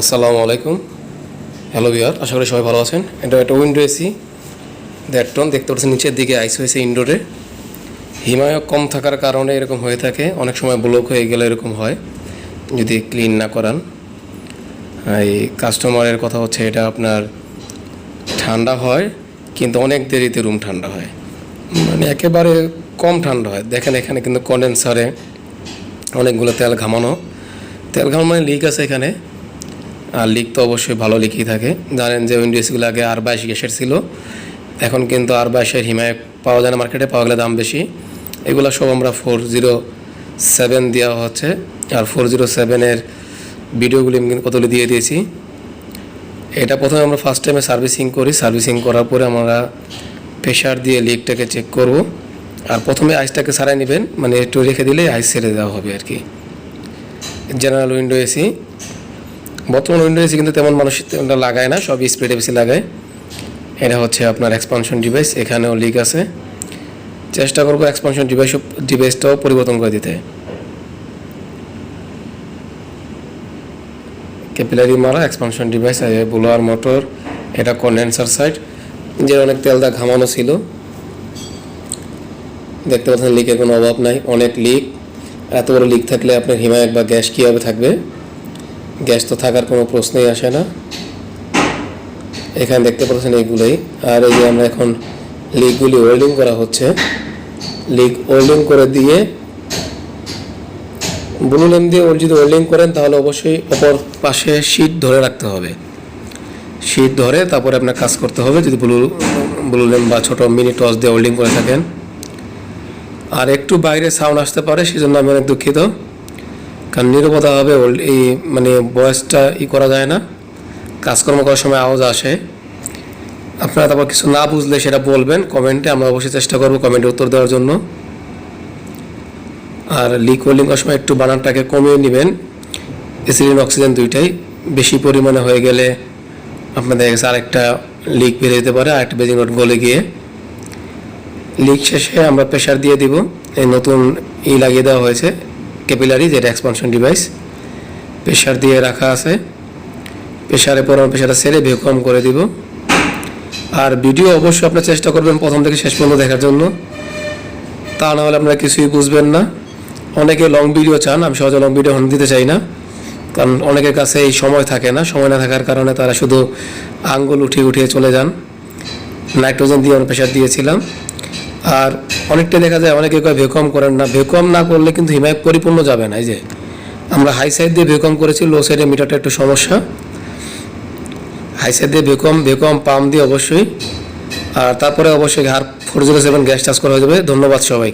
আসসালামু আলাইকুম। হ্যালো বিহার আশা করি সবাই ভালো আছেন। এটা একটা উইন্ডো এসি দেড় টন দেখতে পাচ্ছেন নিচের দিকে আইস হয়েছে ইনডোরে হিমায়ক কম থাকার কারণে এরকম হয়ে থাকে, অনেক সময় ব্লক হয়ে গেলে এরকম হয়, যদি ক্লিন না করান। এই কাস্টমারের কথা হচ্ছে, এটা আপনার ঠান্ডা হয়, কিন্তু অনেক দেরিতে রুম ঠান্ডা হয়। মানে একেবারে কম ঠান্ডা হয়। দেখেন এখানে কিন্তু কন্ডেন্সারে অনেকগুলো তেল ঘামানো। তেল ঘামানো মানে লিক আছে এখানে। আর লিক তো অবশ্যই ভালো লিকই থাকে। জানেন যে উইন্ডোজগুলো আগে আর বাইশ গ্যাসের ছিল। এখন কিন্তু আর বাইশের হিমায়ক পাওয়া যায় না মার্কেটে পাওয়া গেলে দাম বেশি। এগুলো সব আমরা ফোর জিরো সেভেন দেওয়া হচ্ছে। আর ফোর জিরো সেভেনের ভিডিওগুলি আমি কতগুলি দিয়ে দিয়েছি। এটা প্রথমে আমরা ফার্স্ট টাইমে সার্ভিসিং করি। সার্ভিসিং করার পরে আমরা প্রেশার দিয়ে লিকটাকে চেক করব। আর প্রথমে আইসটাকে সারাই নেবেন। মানে একটু রেখে দিলে আইস ছেড়ে দেওয়া হবে আর কি। জেনারেল উইন্ডো এসি বর্তমান উইন্ডো এসি কিন্তু তেমন মানুষ লাগায় না সব স্প্রেড বেশি লাগায়। এটা হচ্ছে আপনার এক্সপানশন ডিভাইস এখানেও লিক আছে। চেষ্টা করব এক্সপানশন ডিভাইস ডিভাইসটাও পরিবর্তন করে দিতে। ক্যাপিলারি মারা এক্সপানশন ডিভাইস ব্লোয়ার মোটর, এটা কন্ডেন্সার সাইড যে অনেক তেলদা ঘামানো ছিল। দেখতে পাচ্ছেন লিকের কোনো অভাব নাই, অনেক লিক এত বড় লিক থাকলে আপনার হিমায়ক বা গ্যাস কীভাবে থাকবে? গ্যাস তো থাকার কোনো প্রশ্নই আসে না। এখানে দেখতে পাচ্ছেন এইগুলোই। আর এই যে আমরা এখন লিকগুলি ওয়েল্ডিং করা হচ্ছে। লিক ওয়েল্ডিং করে দিয়ে ব্লু লেম দিয়ে যদি ওয়েল্ডিং করেন, তাহলে অবশ্যই অপর পাশে শীট ধরে রাখতে হবে। শীট ধরে তারপরে আপনার কাজ করতে হবে, যদি ব্লু ব্লু লেম বা ছোটো মিনি টস দিয়ে ওয়েল্ডিং করে থাকেন। আর একটু বাইরে সাউন্ড আসতে পারে, সেজন্য আমি অনেক দুঃখিত। কারণ নিরবতাভাবে এই মানে বয়সটা ই করা যায় না। কাজকর্ম করার সময় আওয়াজ আসে। আপনারা তারপর কিছু না বুঝলে সেটা বলবেন কমেন্টে আমরা অবশ্যই চেষ্টা করব কমেন্টে উত্তর দেওয়ার জন্য। আর লিক ওয়েল্ডিং করার সময় একটু বানানটাকে কমিয়ে নেবেন। এসিলিন অক্সিজেন দুইটাই। বেশি পরিমাণে হয়ে গেলে আপনাদের কাছে আরেকটা লিক বেড়ে যেতে পারে, আরেকটা বেজিং রড গলে গিয়ে। লিক শেষে আমরা প্রেশার দিয়ে দিব। এই নতুন ই লাগিয়ে দেওয়া হয়েছে। ক্যাপিলারি যেটা এক্সপানশন ডিভাইস প্রেশার দিয়ে রাখা আছে। প্রেশারে পর আমরা প্রেশারটা সেরে ভ্যাকুয়াম করে দিব। আর ভিডিও অবশ্যই আপনার চেষ্টা করবেন প্রথম থেকে শেষ পর্যন্ত দেখার জন্য। তা না হলে আপনারা কিছুই বুঝবেন না। অনেকে লং ভিডিও চান, আমি সহজে লং ভিডিও এখন দিতে চাই না। কারণ অনেকের কাছে এই সময় থাকে না। সময় না থাকার কারণে তারা শুধু আঙ্গুল উঠিয়ে উঠিয়ে চলে যান। নাইট্রোজেন দিয়ে আমরা প্রেশার দিয়েছিলাম। আর অনেকটা দেখা যায় অনেকে কয় ভেকম করেন না। ভেকম না করলে কিন্তু হিমায়ক পরিপূর্ণ যাবে না, এই যে। আমরা হাই সাইড দিয়ে ভেকম করেছি লো সাইডে মিটারটা একটু সমস্যা। হাই সাইড দিয়ে ভেকুয়াম ভেকুয়াম পাম্প দিয়ে অবশ্যই। আর তারপরে অবশ্যই হার ফোর জিরো সেভেন গ্যাস চাষ করা হয়ে যাবে। ধন্যবাদ সবাইকে।